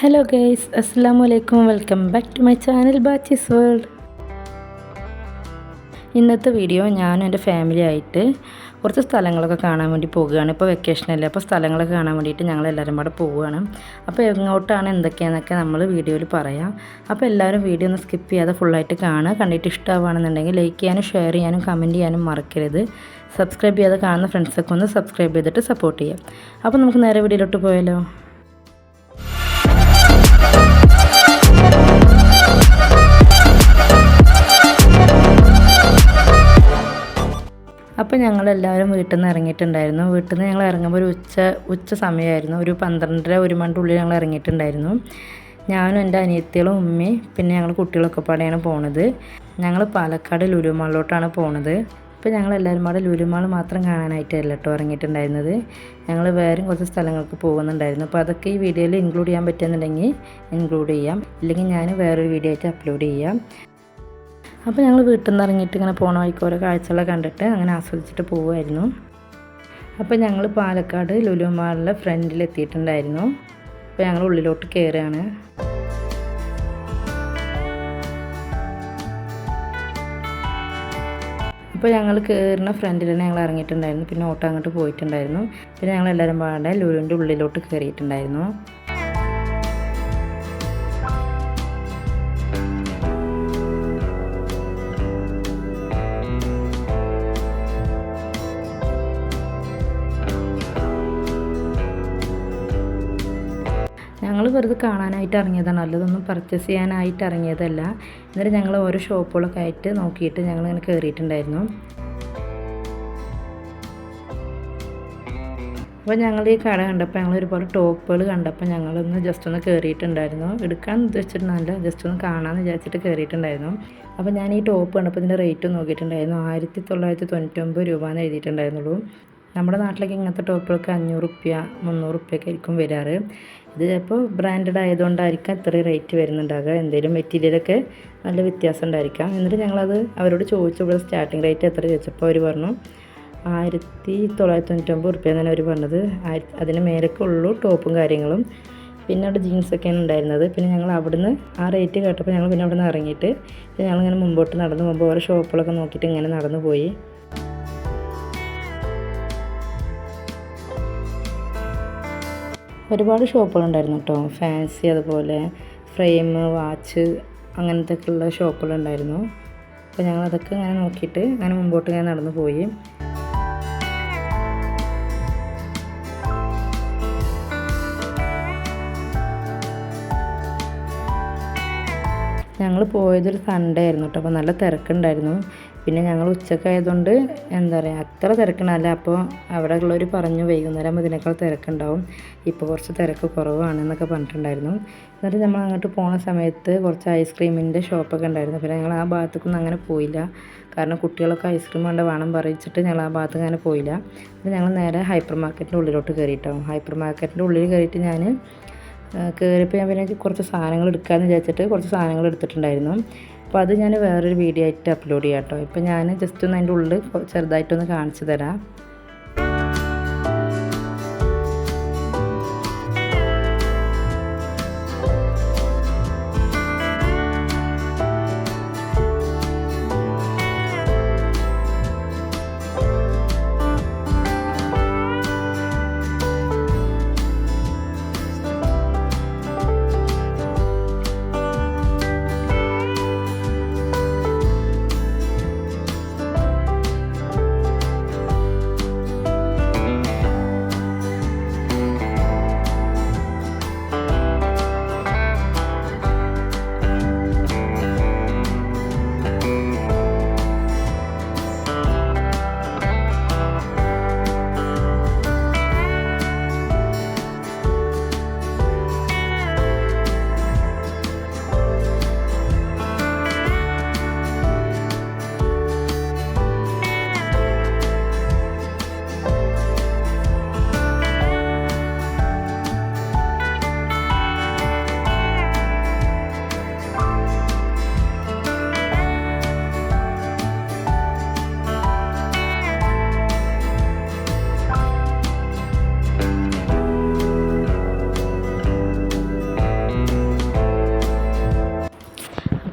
Hello guys അസ്സാം വലൈക്കും welcome back to my channel Bachi's world ഇന്നത്തെ വീഡിയോ ഞാനും എന്റെ ഫാമിലി ആയിട്ട് കുറച്ച് സ്ഥലങ്ങളൊക്കെ കാണാൻ വേണ്ടി പോവുകയാണ്. ഇപ്പോൾ വെക്കേഷനല്ലേ അപ്പോൾ സ്ഥലങ്ങളൊക്കെ കാണാൻ വേണ്ടിയിട്ട് ഞങ്ങൾ എല്ലാവരും കൂടെ പോവുകയാണ്. അപ്പോൾ എങ്ങോട്ടാണ് എന്തൊക്കെയാണെന്നൊക്കെ നമ്മൾ വീഡിയോയിൽ പറയാം. അപ്പോൾ എല്ലാവരും വീഡിയോ ഒന്ന് സ്കിപ്പ് ചെയ്യാതെ ഫുള്ളായിട്ട് കാണുക. കണ്ടിട്ട് ഇഷ്ടമാണെന്നുണ്ടെങ്കിൽ ലൈക്ക് ചെയ്യാനും ഷെയർ ചെയ്യാനും കമന്റ് ചെയ്യാനും മറക്കരുത്. സബ്സ്ക്രൈബ് ചെയ്യാതെ കാണുന്ന ഫ്രണ്ട്സൊക്കെ ഒന്ന് സബ്സ്ക്രൈബ് ചെയ്തിട്ട് സപ്പോർട്ട് ചെയ്യാം അപ്പോൾ നമുക്ക് നേരെ വീഡിയോയിലോട്ട് പോയാലോ? അപ്പോൾ ഞങ്ങളെല്ലാവരും വീട്ടിൽ നിന്ന് ഇറങ്ങിയിട്ടുണ്ടായിരുന്നു. വീട്ടിൽ നിന്ന് ഞങ്ങൾ ഇറങ്ങുമ്പോൾ ഒരു ഉച്ച ഉച്ച സമയമായിരുന്നു ഒരു പന്ത്രണ്ടര ഒരു മണിന്റെ ഉള്ളിൽ ഞങ്ങൾ ഇറങ്ങിയിട്ടുണ്ടായിരുന്നു. ഞാനും എന്റെ അനിയത്തികളും ഉമ്മയും പിന്നെ ഞങ്ങൾ കുട്ടികളൊക്കെ പാടെയാണ് പോണത്. ഞങ്ങൾ പാലക്കാട് ലുലുമാളിലോട്ടാണ് പോണത്. ഇപ്പോൾ ഞങ്ങൾ എല്ലാവരും കൂടെ ലുലുമാൾ മാത്രം കാണാനായിട്ടല്ല കേട്ടോ ഇറങ്ങിയിട്ടുണ്ടായിരുന്നത്. ഞങ്ങൾ വേറെ കുറച്ച് സ്ഥലങ്ങൾക്ക് പോകുന്നുണ്ടായിരുന്നു. അപ്പോൾ അതൊക്കെ ഈ വീഡിയോയിൽ ഇൻക്ലൂഡ് ചെയ്യാൻ പറ്റുന്നുണ്ടെങ്കിൽ ഇൻക്ലൂഡ് ചെയ്യാം. ഇല്ലെങ്കിൽ ഞാൻ വേറൊരു വീഡിയോ ആയിട്ട് അപ്ലോഡ് ചെയ്യാം. അപ്പോൾ ഞങ്ങൾ വീട്ടിൽ നിന്ന് ഇറങ്ങിയിട്ട് ഇങ്ങനെ പോണ വഴിക്ക് ഓരോ കാഴ്ചകളൊക്കെ കണ്ടിട്ട് അങ്ങനെ ആസ്വദിച്ചിട്ട് പോവുമായിരുന്നു. അപ്പോൾ ഞങ്ങൾ പാലക്കാട് ലുലു മാളിലെ ഫ്രണ്ടിൽ എത്തിയിട്ടുണ്ടായിരുന്നു. അപ്പോൾ ഞങ്ങൾ ഉള്ളിലോട്ട് കയറുകയാണ്. അപ്പോൾ ഞങ്ങൾ കയറുന്ന ഫ്രണ്ടിൽ തന്നെ ഞങ്ങൾ ഇറങ്ങിയിട്ടുണ്ടായിരുന്നു. പിന്നെ ഓട്ടോ അങ്ങോട്ട് പോയിട്ടുണ്ടായിരുന്നു. പിന്നെ ഞങ്ങൾ എല്ലാവരും പാടെ ലുലുവിന്റെ ഉള്ളിലോട്ട് കയറിയിട്ടുണ്ടായിരുന്നു. കാണാനായിട്ട് ഇറങ്ങിയതാണ്. അല്ലതൊന്നും പർച്ചേസ് ചെയ്യാനായിട്ട് ഇറങ്ങിയതല്ല. എന്നിട്ട് ഞങ്ങൾ ഓരോ ഷോപ്പുകളൊക്കെ ആയിട്ട് നോക്കിയിട്ട് ഞങ്ങൾ ഇങ്ങനെ കയറിയിട്ടുണ്ടായിരുന്നു അപ്പോൾ ഞങ്ങൾ ഈ കട കണ്ടപ്പോൾ ഞങ്ങൾ ഒരുപാട് ടോപ്പുകൾ കണ്ടപ്പോൾ ഞങ്ങളൊന്ന് ജസ്റ്റ് ഒന്ന് കയറിയിട്ടുണ്ടായിരുന്നു എടുക്കാൻ ഉദ്ദേശിച്ചിട്ടുണ്ടല്ല ജസ്റ്റ് ഒന്ന് കാണാമെന്ന് വിചാരിച്ചിട്ട് കയറിയിട്ടുണ്ടായിരുന്നു അപ്പോൾ ഞാൻ ഈ ടോപ്പ് കണ്ടപ്പോൾ ഇതിന്റെ റേറ്റ് നോക്കിയിട്ടുണ്ടായിരുന്നു. ആയിരത്തി തൊള്ളായിരത്തി തൊണ്ണൂറ്റൊമ്പത് രൂപ എന്ന് എഴുതിയിട്ടുണ്ടായിരുന്നുള്ളൂ. നമ്മുടെ നാട്ടിലേക്ക് ഇങ്ങനത്തെ ടോപ്പുകൾക്ക് അഞ്ഞൂറ് റുപ്യ മുന്നൂറ് റുപ്യൊക്കെ ആയിരിക്കും വരാറ്. ഇത് ചിലപ്പോൾ ബ്രാൻഡഡ് ആയതുകൊണ്ടായിരിക്കാം ഇത്രയും റേറ്റ് വരുന്നുണ്ടാകുക എന്തെങ്കിലും മെറ്റീരിയലൊക്കെ നല്ല വ്യത്യാസം ഉണ്ടായിരിക്കാം. എന്നിട്ട് ഞങ്ങളത് അവരോട് ചോദിച്ചു. ഇവിടെ സ്റ്റാർട്ടിങ് റേറ്റ് എത്ര ചോദിച്ചപ്പോൾ അവർ പറഞ്ഞു ആയിരത്തി തൊള്ളായിരത്തി തൊണ്ണൂറ്റൊമ്പത് റുപ്യ എന്നാണ് അവർ പറഞ്ഞത്. ആയിരത്തി അതിന് മേലൊക്കെ ഉള്ളൂ ടോപ്പും കാര്യങ്ങളും. പിന്നെ അവിടെ ജീൻസൊക്കെയാണ് ഉണ്ടായിരുന്നത്. പിന്നെ ഞങ്ങൾ അവിടുന്ന് ആ റേറ്റ് കേട്ടപ്പോൾ ഞങ്ങൾ പിന്നെ അവിടെ നിന്ന് ഇറങ്ങിയിട്ട് ഞങ്ങളിങ്ങനെ മുമ്പോട്ട് നടന്നു പോകുമ്പോൾ ഓരോ ഷോപ്പുകളൊക്കെ നോക്കിയിട്ട് ഇങ്ങനെ നടന്നു പോയി. ഒരുപാട് ഷോപ്പുകളുണ്ടായിരുന്നു കേട്ടോ. ഫാൻസി അതുപോലെ ഫ്രെയിം വാച്ച് അങ്ങനത്തെ ഉള്ള ഷോപ്പുകളുണ്ടായിരുന്നു. അപ്പോൾ ഞങ്ങൾ അതൊക്കെ ഇങ്ങനെ നോക്കിയിട്ട് അങ്ങനെ മുമ്പോട്ട് ഇങ്ങനെ നടന്നു പോയി. ഞങ്ങൾ പോയതൊരു സൺഡേ ആയിരുന്നു കേട്ടോ. അപ്പോൾ നല്ല തിരക്കുണ്ടായിരുന്നു. പിന്നെ ഞങ്ങൾ ഉച്ചക്കായതുകൊണ്ട് എന്താ പറയുക അത്ര തിരക്കണമല്ല അപ്പോൾ അവിടെ ഉള്ളവർ പറഞ്ഞു വൈകുന്നേരം ഇതിനേക്കാൾ തിരക്കുണ്ടാവും. ഇപ്പോൾ കുറച്ച് തിരക്ക് കുറവാണ് എന്നൊക്കെ പറഞ്ഞിട്ടുണ്ടായിരുന്നു. എന്നിട്ട് നമ്മൾ അങ്ങോട്ട് പോണ സമയത്ത് കുറച്ച് ഐസ്ക്രീമിന്റെ ഷോപ്പൊക്കെ ഉണ്ടായിരുന്നു. പിന്നെ ഞങ്ങൾ ആ ഭാഗത്തേക്കൊന്നും അങ്ങനെ പോയില്ല. കാരണം കുട്ടികളൊക്കെ ഐസ്ക്രീം കൊണ്ട് വേണം പറയിച്ചിട്ട് ഞങ്ങൾ ആ ഭാഗത്ത് അങ്ങനെ പോയില്ല. അപ്പോൾ ഞങ്ങൾ നേരെ ഹൈപ്പർ മാർക്കറ്റിന്റെ ഉള്ളിലോട്ട് കയറിയിട്ടാവും ഹൈപ്പർ മാർക്കറ്റിന്റെ ഉള്ളിൽ കയറിയിട്ട് ഞാൻ കയറിയപ്പോൾ ഞാൻ പിന്നെ കുറച്ച് സാധനങ്ങൾ എടുക്കാമെന്ന് വിചാരിച്ചിട്ട് കുറച്ച് സാധനങ്ങൾ എടുത്തിട്ടുണ്ടായിരുന്നു. അപ്പോൾ അത് ഞാൻ വേറൊരു വീഡിയോ ആയിട്ട് അപ്ലോഡ് ചെയ്യാം കേട്ടോ ഇപ്പോൾ ഞാൻ ജസ്റ്റ് ഒന്ന് അതിന്റെ ഉള്ളിൽ ചെറുതായിട്ടൊന്ന് കാണിച്ചു തരാം.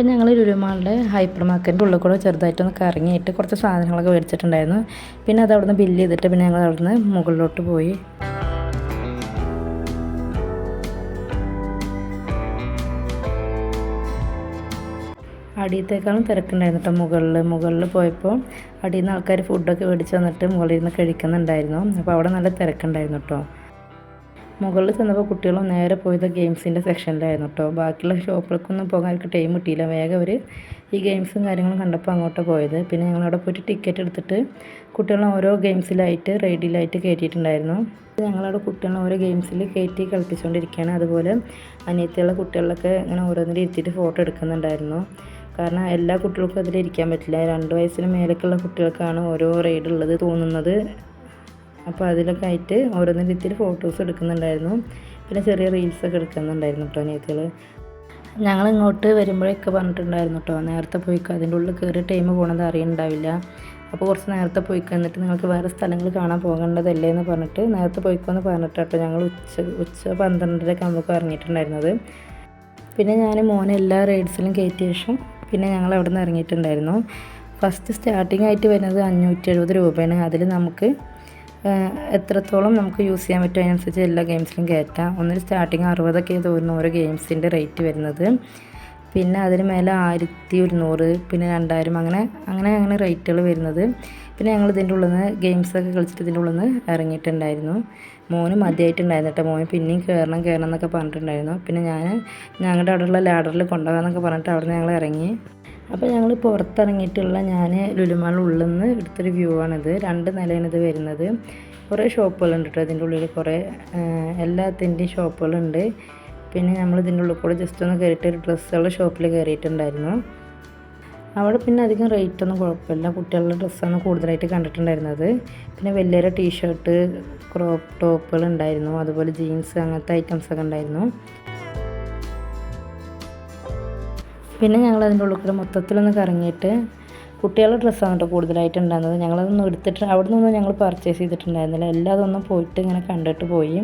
അപ്പം ഞങ്ങൾ ലുലുമാളുടെ ഹൈപ്പർ മാർക്കറ്റിന്റെ ഉള്ളിൽ കൂടെ ചെറുതായിട്ടൊന്ന് കറങ്ങിയിട്ട് കുറച്ച് സാധനങ്ങളൊക്കെ മേടിച്ചിട്ടുണ്ടായിരുന്നു. പിന്നെ അത് അവിടുന്ന് ബില്ല് ചെയ്തിട്ട് പിന്നെ ഞങ്ങൾ അവിടുന്ന് മുകളിലോട്ട് പോയി. അടിയത്തേക്കാളും തിരക്കുണ്ടായിരുന്നു കേട്ടോ മുകളിൽ. മുകളിൽ പോയപ്പോൾ അടിയിൽ നിന്ന് ആൾക്കാർ ഫുഡൊക്കെ മേടിച്ച് വന്നിട്ട് മുകളിൽ നിന്ന് കഴിക്കുന്നുണ്ടായിരുന്നു. അപ്പോൾ അവിടെ നല്ല തിരക്കുണ്ടായിരുന്നു കേട്ടോ. മുകളിൽ ചെന്നപ്പോൾ കുട്ടികളും നേരെ പോയത് ഗെയിംസിന്റെ സെക്ഷനിലായിരുന്നു കേട്ടോ. ബാക്കിയുള്ള ഷോപ്പിലേക്കൊന്നും പോകാൻ അവർക്ക് ടൈം കിട്ടിയില്ല. വേഗം അവർ ഈ ഗെയിംസും കാര്യങ്ങളും കണ്ടപ്പോൾ അങ്ങോട്ട് പോയത്. പിന്നെ ഞങ്ങൾ അവിടെ പോയിട്ട് ടിക്കറ്റ് എടുത്തിട്ട് കുട്ടികളെ ഓരോ ഗെയിംസിലായിട്ട് റൈഡിലായിട്ട് കയറ്റിയിട്ടുണ്ടായിരുന്നു. ഞങ്ങളവിടെ കുട്ടികളെ ഓരോ ഗെയിംസിൽ കയറ്റി കളിപ്പിച്ചുകൊണ്ടിരിക്കുകയാണ്. അതുപോലെ അനിയത്തിയുള്ള കുട്ടികളിലൊക്കെ ഇങ്ങനെ ഓരോന്നിൽ ഇരുത്തിയിട്ട് ഫോട്ടോ എടുക്കുന്നുണ്ടായിരുന്നു. കാരണം എല്ലാ കുട്ടികൾക്കും അതിലിരിക്കാൻ പറ്റില്ല. രണ്ട് വയസ്സിന് മേലേക്കുള്ള കുട്ടികൾക്കാണ് ഓരോ റൈഡ് ഉള്ളത് തോന്നുന്നത്. അപ്പോൾ അതിലൊക്കെ ആയിട്ട് ഓരോന്നിന്റെ രീതിയിൽ ഫോട്ടോസ് എടുക്കുന്നുണ്ടായിരുന്നു. പിന്നെ ചെറിയ റീൽസൊക്കെ എടുക്കുന്നുണ്ടായിരുന്നു കേട്ടോ അനിയത്തികൾ ഞങ്ങൾ ഇങ്ങോട്ട് വരുമ്പോഴൊക്കെ പറഞ്ഞിട്ടുണ്ടായിരുന്നു കേട്ടോ നേരത്തെ പോയിക്കോ അതിന്റെ ഉള്ളിൽ കയറി ടൈം പോകണത് അറിയണ്ടാവില്ല. അപ്പോൾ കുറച്ച് നേരത്തെ പോയിക്കോ എന്നിട്ട് നിങ്ങൾക്ക് വേറെ സ്ഥലങ്ങൾ കാണാൻ പോകേണ്ടതല്ലേ എന്ന് പറഞ്ഞിട്ട് നേരത്തെ പോയിക്കോ എന്ന് പറഞ്ഞിട്ട് കേട്ടോ ഞങ്ങൾ ഉച്ച ഉച്ച പന്ത്രണ്ടരക്ക് നമുക്ക് ഇറങ്ങിയിട്ടുണ്ടായിരുന്നത്. പിന്നെ ഞാൻ മോനെ എല്ലാ റൈഡ്സിലും കയറ്റിയ ശേഷം പിന്നെ ഞങ്ങൾ അവിടെ നിന്ന് ഇറങ്ങിയിട്ടുണ്ടായിരുന്നു. ഫസ്റ്റ് സ്റ്റാർട്ടിംഗ് ആയിട്ട് വരുന്നത് അഞ്ഞൂറ്റി എഴുപത് രൂപയാണ്. അതിൽ നമുക്ക് എത്രത്തോളം നമുക്ക് യൂസ് ചെയ്യാൻ പറ്റും അതിനനുസരിച്ച് എല്ലാ ഗെയിംസിലും കയറ്റാം ഒന്നിൽ സ്റ്റാർട്ടിങ് അറുപതൊക്കെ തോന്നുന്നു ഓരോ ഗെയിംസിന്റെ റേറ്റ് വരുന്നത്. പിന്നെ അതിന് മേലെ ആയിരത്തി ഒരുന്നൂറ് പിന്നെ രണ്ടായിരം അങ്ങനെ അങ്ങനെ അങ്ങനെ റേറ്റുകൾ വരുന്നത്. പിന്നെ ഞങ്ങൾ ഇതിന്റെ ഉള്ളിൽ നിന്ന് ഗെയിംസൊക്കെ കളിച്ചിട്ട് ഇതിന്റെ ഉള്ളിൽ നിന്ന് ഇറങ്ങിയിട്ടുണ്ടായിരുന്നു. മോന് മതിയായിട്ടുണ്ടായിരുന്നു കേട്ടോ. മോന് പിന്നെയും കയറണം കയറണം എന്നൊക്കെ പറഞ്ഞിട്ടുണ്ടായിരുന്നു. പിന്നെ ഞാൻ ഞങ്ങളുടെ അവിടെയുള്ള ലാഡറിൽ കൊണ്ടുപോകാമെന്നൊക്കെ പറഞ്ഞിട്ട് അവിടെ നിന്ന് ഞങ്ങൾ ഇറങ്ങി. അപ്പോൾ ഞങ്ങൾ പുറത്തിറങ്ങിയിട്ടുള്ള ഞാൻ ലുലുമാൾ ഉള്ളിൽ നിന്ന് എടുത്തൊരു വ്യൂ ആണിത്. രണ്ട് നിലയാണ് ഇത് വരുന്നത്. കുറേ ഷോപ്പുകളുണ്ട് കേട്ടോ അതിന്റെ ഉള്ളിൽ കുറേ എല്ലാത്തിന്റെയും ഷോപ്പുകളുണ്ട്. പിന്നെ നമ്മൾ ഇതിന്റെ ഉള്ളിൽ കൂടെ ജസ്റ്റ് ഒന്ന് കയറിയിട്ട് ഒരു ഡ്രസ്സുകളുടെ ഷോപ്പിൽ കയറിയിട്ടുണ്ടായിരുന്നു അവിടെ പിന്നെ അധികം റേറ്റ് ഒന്നും കുഴപ്പമില്ല. കുട്ടികളുടെ ഡ്രസ്സാണ് കൂടുതലായിട്ട് കണ്ടിട്ടുണ്ടായിരുന്നത്. പിന്നെ വലിയൊരു ടീഷർട്ട് ക്രോപ്പ് ടോപ്പുകൾ ഉണ്ടായിരുന്നു. അതുപോലെ ജീൻസ് അങ്ങനത്തെ ഐറ്റംസ് ഐറ്റംസൊക്കെ ഉണ്ടായിരുന്നു. പിന്നെ ഞങ്ങൾ അതിന്റെ ഉള്ളിൽ കൂടെ മൊത്തത്തിലൊന്ന് കറങ്ങിയിട്ട് കുട്ടികളുടെ ഡ്രസ്സാണ് കേട്ടോ കൂടുതലായിട്ട് ഉണ്ടായിരുന്നത് ഞങ്ങളതൊന്നും എടുത്തിട്ട് അവിടെ നിന്നൊന്നും ഞങ്ങൾ പർച്ചേസ് ചെയ്തിട്ടുണ്ടായിരുന്നില്ല. എല്ലാതൊന്നും പോയിട്ട് ഇങ്ങനെ കണ്ടിട്ട് പോയി.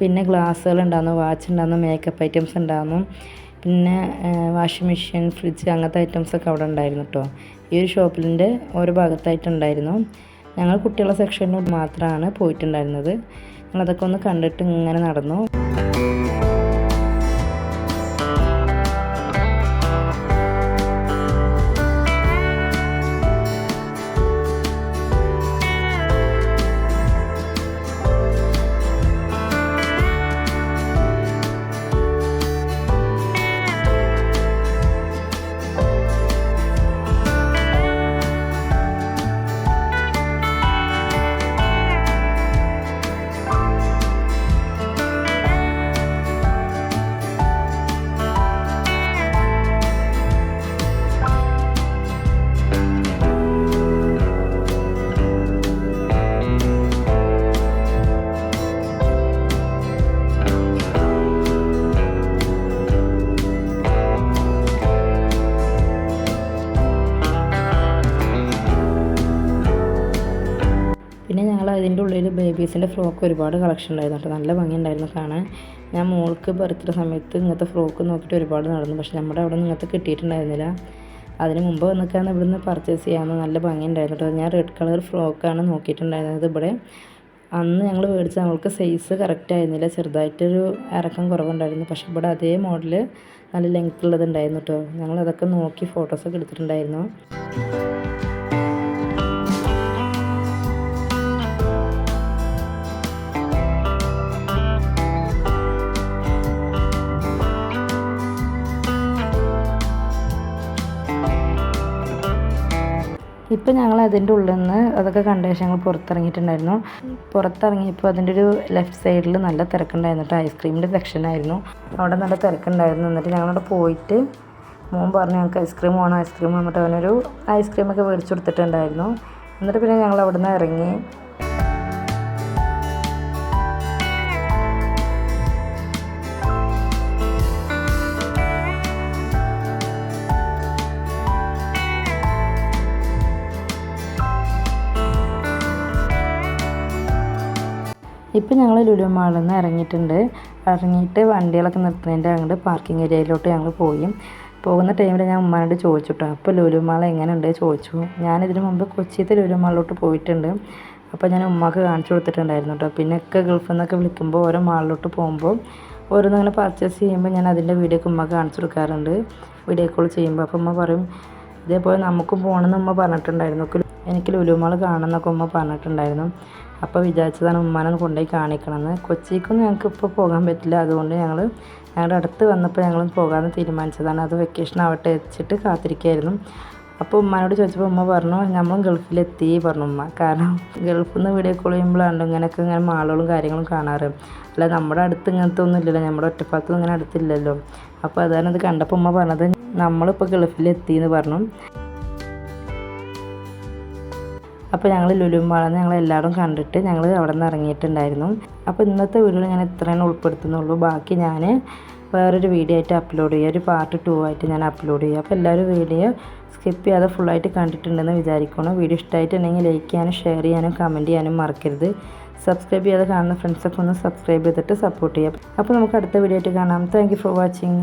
പിന്നെ ഗ്ലാസ്സുകൾ ഉണ്ടായിരുന്നു വാച്ച് ഉണ്ടായിരുന്നു മേക്കപ്പ് ഐറ്റംസ് ഉണ്ടായിരുന്നു പിന്നെ വാഷിംഗ് മെഷീൻ ഫ്രിഡ്ജ് അങ്ങനത്തെ ഐറ്റംസൊക്കെ അവിടെ ഉണ്ടായിരുന്നു കേട്ടോ. ഈ ഒരു ഷോപ്പിന്റെ ഓരോ ഭാഗത്തായിട്ടുണ്ടായിരുന്നു. ഞങ്ങൾ കുട്ടികളുടെ സെക്ഷനിൽ മാത്രമാണ് പോയിട്ടുണ്ടായിരുന്നത്. ഞങ്ങളതൊക്കെ ഒന്ന് കണ്ടിട്ട് ഇങ്ങനെ നടന്നു. അതിന്റെ ഉള്ളിൽ ബേബീസിന്റെ ഫ്രോക്ക് ഒരുപാട് കളക്ഷൻ ഉണ്ടായിരുന്നു കേട്ടോ. നല്ല ഭംഗിയുണ്ടായിരുന്നു കാണാൻ. ഞാൻ മോൾക്ക് ബർത്ത്ഡേ സമയത്ത് ഇങ്ങനത്തെ ഫ്രോക്ക് നോക്കിയിട്ട് ഒരുപാട് നടന്നു. പക്ഷേ നമ്മുടെ അവിടെ നിന്ന് ഇങ്ങനത്തെ കിട്ടിയിട്ടുണ്ടായിരുന്നില്ല. അതിന് മുമ്പ് വന്നിക്കാന്ന് ഇവിടുന്ന് പർച്ചേസ് ചെയ്യാമെന്ന് നല്ല ഭംഗിയുണ്ടായിരുന്നു കേട്ടോ. ഞാൻ റെഡ് കളർ ഫ്രോക്കാണ് നോക്കിയിട്ടുണ്ടായിരുന്നത് ഇവിടെ. അന്ന് ഞങ്ങൾ മേടിച്ച നമ്മൾക്ക് സൈസ് കറക്റ്റ് ആയിരുന്നില്ല. ചെറുതായിട്ടൊരു ഇറക്കം കുറവുണ്ടായിരുന്നു. പക്ഷേ ഇവിടെ അതേ മോഡൽ നല്ല ലെങ്ത്തുള്ളത് ഉണ്ടായിരുന്നു കേട്ടോ. ഞങ്ങൾ അതൊക്കെ നോക്കി ഫോട്ടോസൊക്കെ എടുത്തിട്ടുണ്ടായിരുന്നു. ഇപ്പം ഞങ്ങൾ അതിന്റെ ഉള്ളിൽ നിന്ന് അതൊക്കെ കണ്ട ശേഷം ഞങ്ങൾ പുറത്തിറങ്ങിയിട്ടുണ്ടായിരുന്നു. പുറത്തിറങ്ങിയപ്പോൾ അതിന്റെ ഒരു ലെഫ്റ്റ് സൈഡിൽ നല്ല തിരക്കുണ്ടായിരുന്നു കേട്ടോ ഐസ്ക്രീമിന്റെ സെക്ഷനായിരുന്നു അവിടെ നല്ല തിരക്കുണ്ടായിരുന്നു. എന്നിട്ട് ഞങ്ങളവിടെ പോയിട്ട് മോൻ പറഞ്ഞു ഞങ്ങൾക്ക് ഐസ്ക്രീം വേണം ഐസ്ക്രീം വന്നിട്ട് അവനൊരു ഐസ്ക്രീമൊക്കെ മേടിച്ചു കൊടുത്തിട്ടുണ്ടായിരുന്നു. എന്നിട്ട് പിന്നെ ഞങ്ങൾ അവിടെ നിന്ന് ഇറങ്ങി ഇപ്പം ഞങ്ങൾ ലുലു മാളിൽ നിന്ന് ഇറങ്ങിയിട്ടുണ്ട്. ഇറങ്ങിയിട്ട് വണ്ടികളൊക്കെ നിർത്തുന്നതിന്റെ അങ്ങോട്ട് പാർക്കിംഗ് ഏരിയയിലോട്ട് ഞങ്ങൾ പോയി. പോകുന്ന ടൈമിൽ ഞാൻ ഉമ്മാനോട് ചോദിച്ചു കേട്ടോ അപ്പോൾ ലുലു മാൾ എങ്ങനെയുണ്ട്? ചോദിച്ചു. ഇതിനു മുമ്പ് കൊച്ചിയിലത്തെ ലുലു മാളിലോട്ട് പോയിട്ടുണ്ട്. അപ്പോൾ ഞാൻ ഉമ്മാക്ക് കാണിച്ചു കൊടുത്തിട്ടുണ്ടായിരുന്നു കേട്ടോ പിന്നെ ഒക്കെ ഗൾഫിൽ നിന്നൊക്കെ വിളിക്കുമ്പോൾ ഓരോ മാളിലോട്ട് പോകുമ്പോൾ ഓരോന്നിങ്ങനെ പർച്ചേസ് ചെയ്യുമ്പോൾ ഞാൻ അതിന്റെ വീഡിയോ ഉമ്മക്ക് ഉമ്മ കാണിച്ചു കൊടുക്കാറുണ്ട്. വീഡിയോ കോൾ ചെയ്യുമ്പോൾ അപ്പോൾ ഉമ്മ പറയും ഇതേപോലെ നമുക്കും പോകണമെന്ന് ഉമ്മ പറഞ്ഞിട്ടുണ്ടായിരുന്നു. എനിക്ക് ലുലുമാൾ കാണണമെന്നൊക്കെ ഉമ്മ പറഞ്ഞിട്ടുണ്ടായിരുന്നു. അപ്പോൾ വിചാരിച്ചതാണ് ഉമ്മാനെ കൊണ്ടുപോയി കാണിക്കണമെന്ന്. കൊച്ചിക്കൊന്നും ഞങ്ങൾക്ക് ഇപ്പോൾ പോകാൻ പറ്റില്ല. അതുകൊണ്ട് ഞങ്ങൾ ഞങ്ങളുടെ അടുത്ത് വന്നപ്പോൾ ഞങ്ങൾ പോകാമെന്ന് തീരുമാനിച്ചതാണ്. അത് വെക്കേഷൻ ആവട്ടെ വെച്ചിട്ട് കാത്തിരിക്കുകയായിരുന്നു. അപ്പോൾ ഉമ്മാനോട് ചോദിച്ചപ്പോൾ ഉമ്മ പറഞ്ഞു നമ്മൾ ഗൾഫിലെത്തി പറഞ്ഞു ഉമ്മ. കാരണം ഗൾഫിൽ നിന്ന് വീഡിയോ കോൾ ചെയ്യുമ്പോഴാണ് ഇങ്ങനെയൊക്കെ ഇങ്ങനെ മാളുകളും കാര്യങ്ങളും കാണാറ്. അല്ല നമ്മുടെ അടുത്ത് ഇങ്ങനത്തെ ഒന്നും ഇല്ലല്ലോ. നമ്മുടെ ഒറ്റപ്പാത്തും ഇങ്ങനെ അടുത്തില്ലല്ലോ. അപ്പോൾ അതാണ് ഇത് കണ്ടപ്പോൾ ഉമ്മ പറഞ്ഞത് നമ്മളിപ്പോൾ ഗൾഫിലെത്തി എന്ന് പറഞ്ഞു. അപ്പോൾ ഞങ്ങൾ ലുലുമാളെന്ന് ഞങ്ങൾ എല്ലാവരും കണ്ടിട്ട് ഞങ്ങൾ അവിടെ നിന്ന് ഇറങ്ങിയിട്ടുണ്ടായിരുന്നു. അപ്പോൾ ഇന്നത്തെ വീഡിയോയിൽ ഞാൻ ഇത്രയാണ് ഉൾപ്പെടുത്തുന്നുള്ളൂ. ബാക്കി ഞാൻ വേറൊരു വീഡിയോ ആയിട്ട് അപ്ലോഡ് ചെയ്യുക ഒരു പാർട്ട് ടു ആയിട്ട് ഞാൻ അപ്ലോഡ് ചെയ്യുക അപ്പോൾ എല്ലാവരും വീഡിയോ സ്കിപ്പ് ചെയ്യാതെ ഫുള്ളായിട്ട് കണ്ടിട്ടുണ്ടെന്ന് വിചാരിക്കണം വീഡിയോ ഇഷ്ടമായിട്ടുണ്ടെങ്കിൽ ലൈക്ക് ചെയ്യാനും ഷെയർ ചെയ്യാനും കമന്റ് ചെയ്യാനും മറക്കരുത്. സബ്സ്ക്രൈബ് ചെയ്യാതെ കാണുന്ന ഫ്രണ്ട്സൊക്കെ ഒന്ന് സബ്സ്ക്രൈബ് ചെയ്തിട്ട് സപ്പോർട്ട് ചെയ്യാം. അപ്പോൾ നമുക്ക് അടുത്ത വീഡിയോ ആയിട്ട് കാണാം. Thank for watching